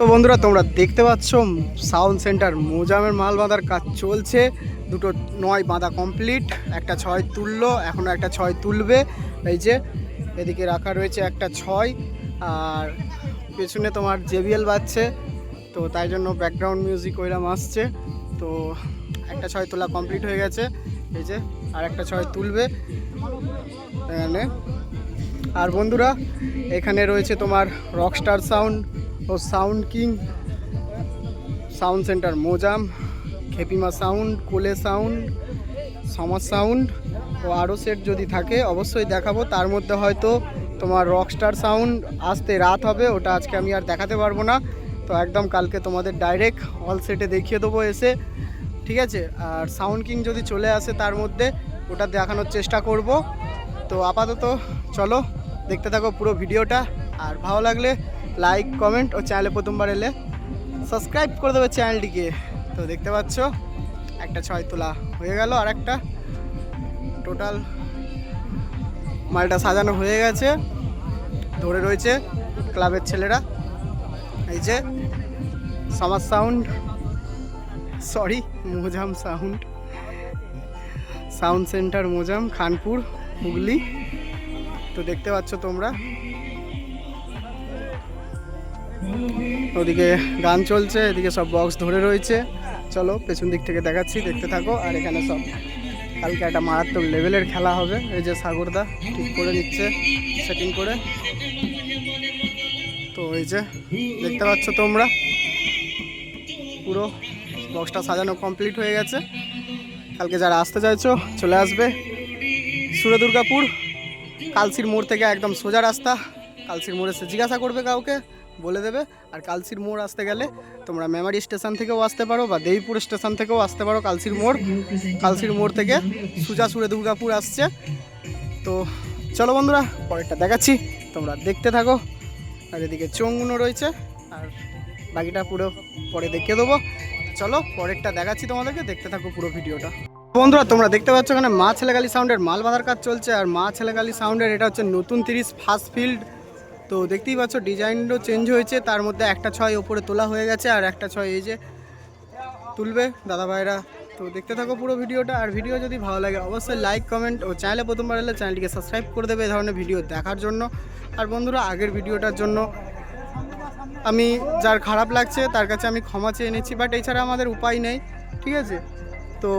তো বন্ধুরা, তোমরা দেখতে পাচ্ছ, সাউন্ড সেন্টার মোজামের মাল বাঁধার কাজ চলছে। দুটো নয় বাঁধা কমপ্লিট, একটা ছয় তুললো এখনও একটা ছয় তুলবে। এই যে, এদিকে রাখা রয়েছে একটা ছয়, আর পেছনে তোমার জেবিএল বাজছে, তো তাই জন্য ব্যাকগ্রাউন্ড মিউজিক ওইরকম আসছে। তো একটা ছয় তোলা কমপ্লিট হয়ে গেছে, এই যে, আর একটা ছয় তুলবে। এখানে। আর বন্ধুরা, এখানে রয়েছে তোমার রকস্টার সাউন্ড ও sound king, sound centre, Mozam, Khepima sound, Kole sound Samaj sound, ও আরও সেট যদি থাকে, অবশ্যই দেখাবো। তার মধ্যে হয়তো তোমার রকস্টার সাউন্ড আসতে রাত হবে, ওটা আজকে আমি আর দেখাতে পারব না। তো একদম কালকে তোমাদের ডাইরেক্ট অল সেটে দেখিয়ে দেবো এসে। ঠিক আছে? আর সাউন্ড কিং যদি চলে আসে তার মধ্যে, ওটা দেখানোর চেষ্টা করব। তো আপাতত চলো, দেখতে থাকো পুরো ভিডিওটা। আর ভালো লাগলে লাইক কমেন্ট ও চ্যানেলে প্রথমবার এলে সাবস্ক্রাইব করে দেবে চ্যানেলটিকে তো দেখতে পাচ্ছ একটা ছয় তোলা হয়ে গেল আর একটা টোটাল মালটা সাজানো হয়ে গেছে ধরে রয়েছে ক্লাবের ছেলেরা এই যে Samaj sound sorry Mozam sound. Sound centre Mozam, Khanpur, Hooghly. তো দেখতে পাচ্ছ তোমরা। ওদিকে গান চলছে, এদিকে সব বক্স ধরে রয়েছে। চলো, পেছন দিক থেকে দেখাচ্ছি, দেখতে থাকো। আর এখানে সব কালকে একটা মারাত্মক লেভেলের খেলা হবে। এই যে সাগরদা ঠিক করে নিচ্ছে সেটিং করে। তো এই যে, দেখতে পাচ্ছ তোমরা? পুরো বক্সটা সাজানো কমপ্লিট হয়ে গেছে। কালকে যারা আসতে চাইছো, চলে আসবে। সুরে দুর্গাপুর কালসির মোড় থেকে একদম সোজা রাস্তা। কালসির মোড়ে এসে জিজ্ঞাসা করবে কাউকে। বলে দেবে। আর কালসির মোড় আসতে গেলে তোমরা মেমারি স্টেশন থেকেও আসতে পারো বা দেবীপুর স্টেশন থেকেও আসতে পারো কালসির মোড়। কালসির মোড় থেকে সুজা সুরে দুর্গাপুর আসছে। তো চলো বন্ধুরা, পরেরটা দেখাচ্ছি। তোমরা দেখতে থাকো। আর এদিকে চোঙগুলো রয়েছে। আর বাকিটা পুরো পরে দেখিয়ে দেবো। চলো পরেরটা দেখাচ্ছি তোমাদেরকে। দেখতে থাকো পুরো ভিডিওটা। বন্ধুরা, তোমরা দেখতে পাচ্ছ এখানে মা ছেলেগালি সাউন্ডের মাল বাঁধার কাজ চলছে। আর মা ছেলেগালি সাউন্ডের এটা হচ্ছে নতুন তিরিশ ফার্স্ট ফিল্ড তো দেখতেই পাচ্ছ, ডিজাইনও চেঞ্জ হয়েছে। তার মধ্যে একটা ছয় ওপরে তোলা হয়ে গেছে আর একটা ছয় এই যে তুলবে দাদা ভাইরা। তো দেখতে থাকো পুরো ভিডিওটা। আর ভিডিও যদি ভালো লাগে, অবশ্যই লাইক কমেন্ট ও চ্যানেলে প্রথমবার এলে চ্যানেলটিকে সাবস্ক্রাইব করে দেবে এই ধরনের ভিডিও দেখার জন্য। আর বন্ধুরা, আগের ভিডিওটার জন্য আমি, যার খারাপ লাগছে তার কাছে আমি ক্ষমা চেয়ে নিচ্ছি বাট এছাড়া আমাদের উপায় নেই, ঠিক আছে? তো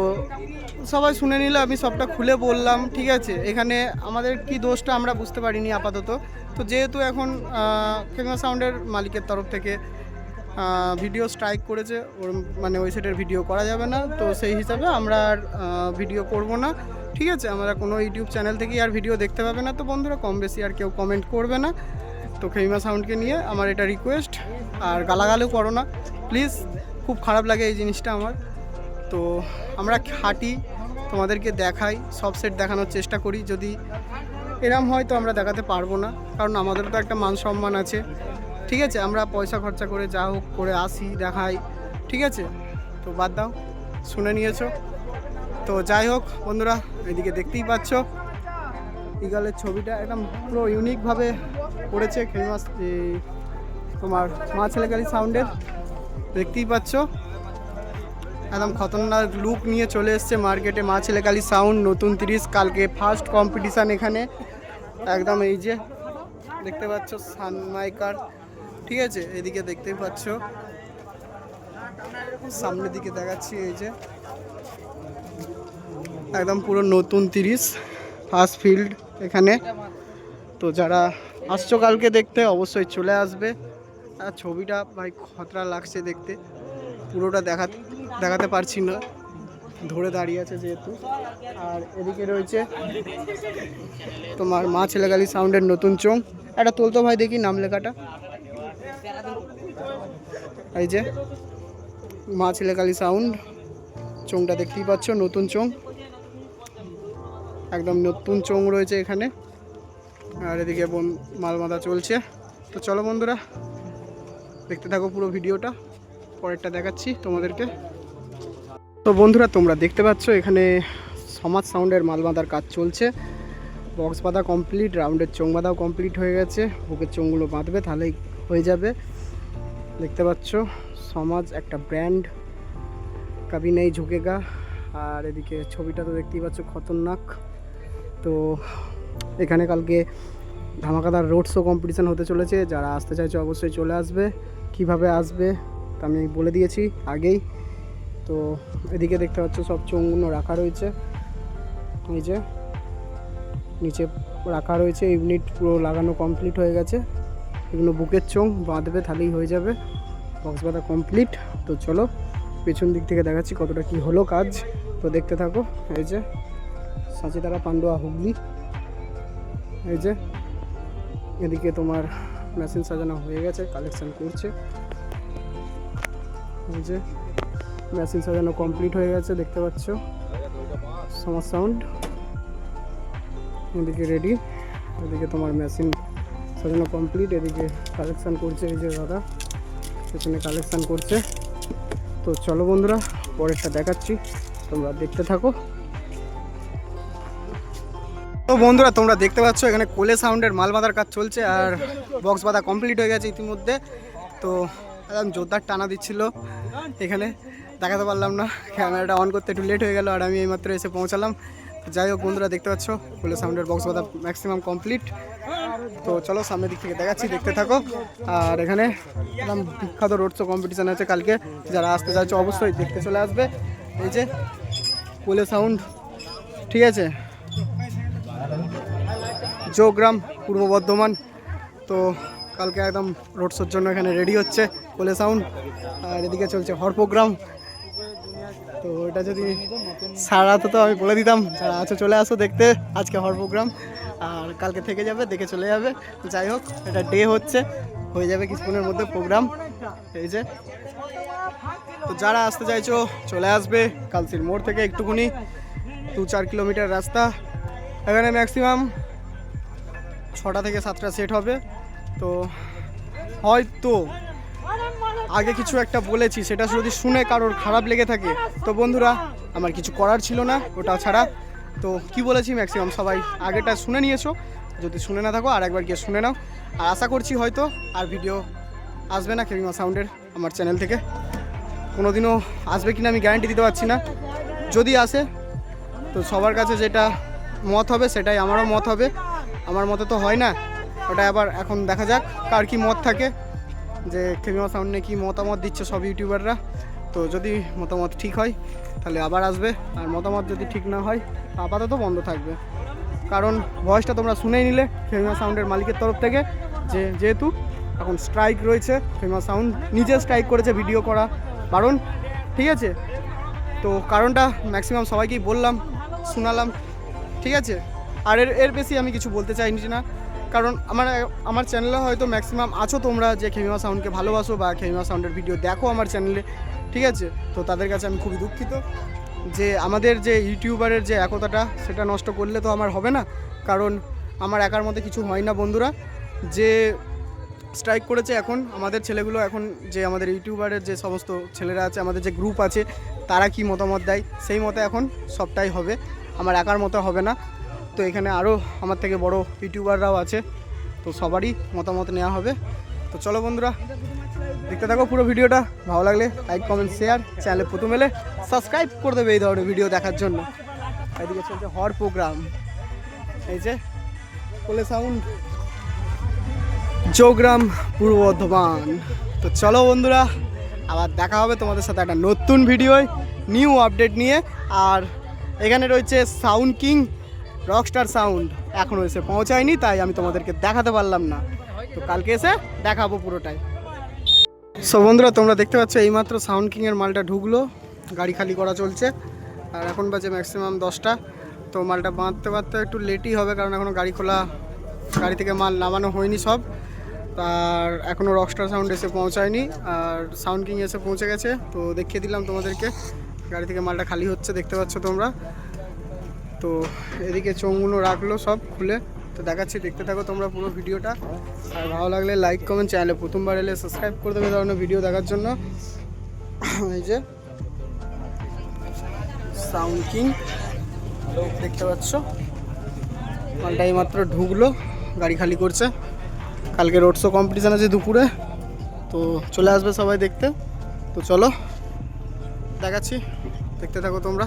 সবাই শুনে নিলে, আমি সবটা খুলে বললাম, ঠিক আছে? এখানে আমাদের কি দোষটা আমরা বুঝতে পারিনি আপাতত। তো যেহেতু এখন ফেমা সাউন্ডের মালিকের তরফ থেকে ভিডিও স্ট্রাইক করেছে, ওর মানে ওই সেটের ভিডিও করা যাবে না, তো সেই হিসাবে আমরা আর ভিডিও করব না। ঠিক আছে? আমরা কোনো ইউটিউব চ্যানেল থেকেই আর ভিডিও দেখতে পাবে না। তো বন্ধুরা, কম বেশি আর কেউ কমেন্ট করবে না। তো খেমিমা সাউন্ডকে নিয়ে আমার এটা রিকোয়েস্ট আর গালাগালিও করো না। প্লিজ খুব খারাপ লাগে এই জিনিসটা আমার। তো আমরা খাটি তোমাদেরকে দেখাই, সব সেট দেখানোর চেষ্টা করি। যদি এরম হয় তো আমরা দেখাতে পারব না, কারণ আমাদের তো একটা মান সম্মান আছে। ঠিক আছে, আমরা পয়সা খরচা করে যা হোক করে আসি, দেখাই। ঠিক আছে? তো বাদ দাও, শুনে নিয়েছো। তো যাই হোক, বন্ধুরা, এদিকে দেখতেই পাচ্ছ। ইগলের ছবিটা একদম পুরো ইউনিকভাবে করেছে ফেমাস তোমার মা ছেলেকালি সাউন্ডের দেখতেই পাচ্ছ। একদম খতরনাক লুক নিয়ে চলে এসছে মার্কেটে মা ছেলেকালি সাউন্ড নতুন তিরিশ, কালকে ফার্স্ট কম্পিটিশান এখানে। একদম এই যে, দেখতে পাচ্ছ, সানমাইকার। ঠিক আছে, এদিকে দেখতেই পাচ্ছ। সামনের দিকে দেখাচ্ছি এই যে। একদম পুরো নতুন তিরিশ ফার্স্ট ফিল্ড এখানে। তো যারা আসছো কালকে দেখতে, অবশ্যই চলে আসবে। আর ছবিটা ভাই খতরা লাগছে দেখতে। পুরোটা দেখাতে দেখাতে পারছি না। ধরে দাঁড়িয়ে আছে যেহেতু। আর এদিকে রয়েছে তোমার মা ছেলেগালি সাউন্ডের নতুন চোং একটা তোলতো ভাই দেখি নাম লেখাটা। এই যে মা ছেলেকালি সাউন্ড। চোংটা দেখতেই পাচ্ছ, নতুন চোং একদম নতুন চোং রয়েছে এখানে। আর এদিকে মালমাদা চলছে। তো চলো বন্ধুরা, দেখতে থাকো পুরো ভিডিওটা। পরেরটা দেখাচ্ছি তোমাদেরকে। তো বন্ধুরা, তোমরা দেখতে পাচ্ছ, এখানে সমাজ সাউন্ডের মাল বাঁধার কাজ চলছে। বক্স বাঁধা কমপ্লিট রাউন্ডের চোং বাঁধাও কমপ্লিট হয়ে গেছে। বুকের চোঙগুলো বাঁধবে, তাহলেই হয়ে যাবে। দেখতে পাচ্ছ, সমাজ একটা ব্র্যান্ড কাবি নেই ঝুঁকেগা। আর এদিকে ছবিটা তো দেখতেই পাচ্ছ, খতরনাক। তো এখানে কালকে ধামাকাদার রোড শো কম্পিটিশান হতে চলেছে। যারা আসতে চাইছে, অবশ্যই চলে আসবে। কীভাবে আসবে, তা আমি বলে দিয়েছি আগেই। তো এদিকে দেখতে পাচ্ছ সব চোঙগুলো রাখা রয়েছে। এই যে, নিচে রাখা রয়েছে ইউনিট, পুরো লাগানো কমপ্লিট হয়ে গেছে। এগুলো বুকের চোং বাঁধবে তাহলেই হয়ে যাবে। বক্স বাঁধা কমপ্লিট তো চলো, পেছন দিক থেকে দেখাচ্ছি কতটা কি হলো কাজ। তো দেখতে থাকো, এই যে, সাঁচিতারা, পান্ডুয়া, হুগলি। এই যে, এদিকে তোমার মেশিন সাজানো হয়ে গেছে কালেকশন করছে। এই যে মেশিন সাজানো কমপ্লিট হয়ে গেছে, দেখতে পাচ্ছ। সমাজ সাউন্ড। এদিকে রেডি এদিকে তোমার মেশিন সাজানো কমপ্লিট। এদিকে কালেকশান করছে এই যে দাদা, পেছনে কালেকশান করছে। তো চলো বন্ধুরা, পরেরটা দেখাচ্ছি। তোমরা দেখতে থাকো। তো বন্ধুরা, তোমরা দেখতে পাচ্ছ, এখানে কোলে সাউন্ডের মাল বাঁধার কাজ চলছে আর বক্স বাঁধা কমপ্লিট হয়ে গেছে ইতিমধ্যে। তো একদম জোরদার টানা দিচ্ছিল এখানে। দেখাতে পারলাম না। ক্যামেরাটা অন করতে একটু লেট হয়ে গেল আর আমি এইমাত্র এসে পৌঁছালাম। যাই হোক, বন্ধুরা, দেখতে পাচ্ছ? কোলে সাউন্ডের বক্স বাঁধা ম্যাক্সিমাম কমপ্লিট তো চলো, সামনের দিক থেকে দেখাচ্ছি, দেখতে থাকো। আর এখানে একদম বিখ্যাত রোড শো কম্পিটিশান আছে কালকে। যারা আসতে চাইছে, অবশ্যই দেখতে চলে আসবে। এই যে কোলে সাউন্ড ঠিক আছে? জোগ্রাম, পূর্ব বর্ধমান। তো কালকে একদম রোড শোর জন্য এখানে রেডি হচ্ছে কোলে সাউন্ড আর এদিকে চলছে হরপোগ্রাম তো এটা যদি সারা তো তো আমি বলে দিতাম, যারা আছো চলে আসো দেখতে, আজকে হরপোগ্রাম আর কালকে থেকে যাবে, দেখে চলে যাবে। যাই হোক, এটা ডে হচ্ছে, হয়ে যাবে কিছুক্ষণের মধ্যে প্রোগ্রাম এই যে। তো যারা আসতে চাইছো, চলে আসবে, কালসির মোড় থেকে একটুকুনি দু চার কিলোমিটার রাস্তা। এখানে ম্যাক্সিমাম ছটা থেকে সাতটা সেট হবে। তো হয়তো আগে কিছু একটা বলেছি, সেটা যদি শুনে কারোর খারাপ লেগে থাকে, তো বন্ধুরা, আমার কিছু করার ছিল না ওটা ছাড়া। তো কি বলেছি ম্যাক্সিমাম সবাই আগেটা শুনে নিয়েছো। যদি শুনে না থাকো আর একবার গিয়ে শুনে নাও। আর আশা করছি হয়তো আর ভিডিও আসবে না কেমিমা সাউন্ডের আমার চ্যানেল থেকে। কোনোদিনও আসবে কিনা আমি গ্যারান্টি দিতে পারছি না। যদি আসে, তো সবার কাছে যেটা মত হবে, সেটাই আমারও মত হবে। আমার মতে তো হয় না ওটা আবার এখন দেখা যাক কার কি মত থাকে। যে খেমিমা সাউন্ড নিয়ে কী মতামত দিচ্ছে সব ইউটিউবাররা তো যদি মতামত ঠিক হয়, তাহলে আবার আসবে। আর মতামত যদি ঠিক না হয়, আপাতত বন্ধ থাকবে। কারণ ভয়েসটা তোমরা শুনেই নিলে ফেমিমা সাউন্ডের মালিকের তরফ থেকে। যে, যেহেতু এখন স্ট্রাইক রয়েছে ফেমিমা সাউন্ড নিজে স্ট্রাইক করেছে ভিডিও করা। বারণ ঠিক আছে? তো কারণটা ম্যাক্সিমাম সবাইকেই বললাম, শোনালাম, ঠিক আছে? আর এর এর বেশি আমি কিছু বলতে চাইছি না। কারণ আমার আমার চ্যানেলে হয়তো ম্যাক্সিমাম আছো তোমরা যে খেমিমা সাউন্ডকে ভালোবাসো বা খেমিমা সাউন্ডের ভিডিও দেখো আমার চ্যানেলে ঠিক আছে? তো তাদের কাছে আমি খুবই দুঃখিত যে আমাদের যে ইউটিউবারের যে একতাটা, সেটা নষ্ট করলে তো আমার হবে না। কারণ আমার একার মধ্যে কিছু হয় না বন্ধুরা। যে স্ট্রাইক করেছে এখন, আমাদের ছেলেগুলো এখন যে আমাদের ইউটিউবারের যে সমস্ত ছেলেরা আছে, আমাদের যে গ্রুপ আছে, তারা কি মতামত দেয়? সেই মতে এখন সবটাই হবে। আমার একার মতো হবে না। তো এখানে আরও আমার থেকে বড় ইউটিউবাররাও আছে, তো সবারই মতামত নেওয়া হবে। তো চলো বন্ধুরা, দেখতে থাকো পুরো ভিডিওটা, ভালো লাগলে লাইক কমেন্ট শেয়ার চ্যানেলে প্রথম এলে সাবস্ক্রাইব করে দেবে এই ধরনের ভিডিও দেখার জন্য। এদিকে চলছে হর প্রোগ্রাম এই যে কোলে সাউন্ড চৌগ্রাম পূর্ব বর্ধমান। তো চলো বন্ধুরা, আবার দেখা হবে তোমাদের সাথে একটা নতুন ভিডিওয় নিউ আপডেট নিয়ে। আর এখানে রয়েছে সাউন্ড কিং রকস্টার সাউন্ড এখনও এসে পৌঁছায়নি, তাই আমি তোমাদেরকে দেখাতে পারলাম না। তো কালকে এসে দেখাবো পুরোটাই। সো বন্ধুরা, তোমরা দেখতে পাচ্ছ এইমাত্র সাউন্ড কিংয়ের মালটা ঢুকলো, গাড়ি খালি করা চলছে। আর এখন বাজে ম্যাক্সিমাম দশটা। তো মালটা বাঁধতে বাঁধতে একটু লেটই হবে, কারণ এখনও গাড়ি খোলা, গাড়ি থেকে মাল নামানো হয়নি সব। আর এখনও রকস্টার সাউন্ড এসে পৌঁছায়নি, আর সাউন্ড কিং এসে পৌঁছে গেছে। তো দেখিয়ে দিলাম তোমাদেরকে, গাড়ি থেকে মালটা খালি হচ্ছে, দেখতে পাচ্ছ তোমরা। তো এদিকে চোঙগুলো রাখল সব খুলে। তো দেখাচ্ছি, দেখতে থাকো তোমরা পুরো ভিডিওটা। আর ভালো লাগলে লাইক কমেন্ট চ্যানেলে প্রথমবার এলে সাবস্ক্রাইব করে দেবে ধরনের ভিডিও দেখার জন্য। এই যে সাউন্ড কিং দেখতে পাচ্ছ? মালটা মাত্র ঢুকলো, গাড়ি খালি করছে। কালকে রোড শো কম্পিটিশান আছে দুপুরে তো তো চলে আসবে সবাই দেখতে। তো চলো, দেখাচ্ছি, দেখতে থাকো তোমরা।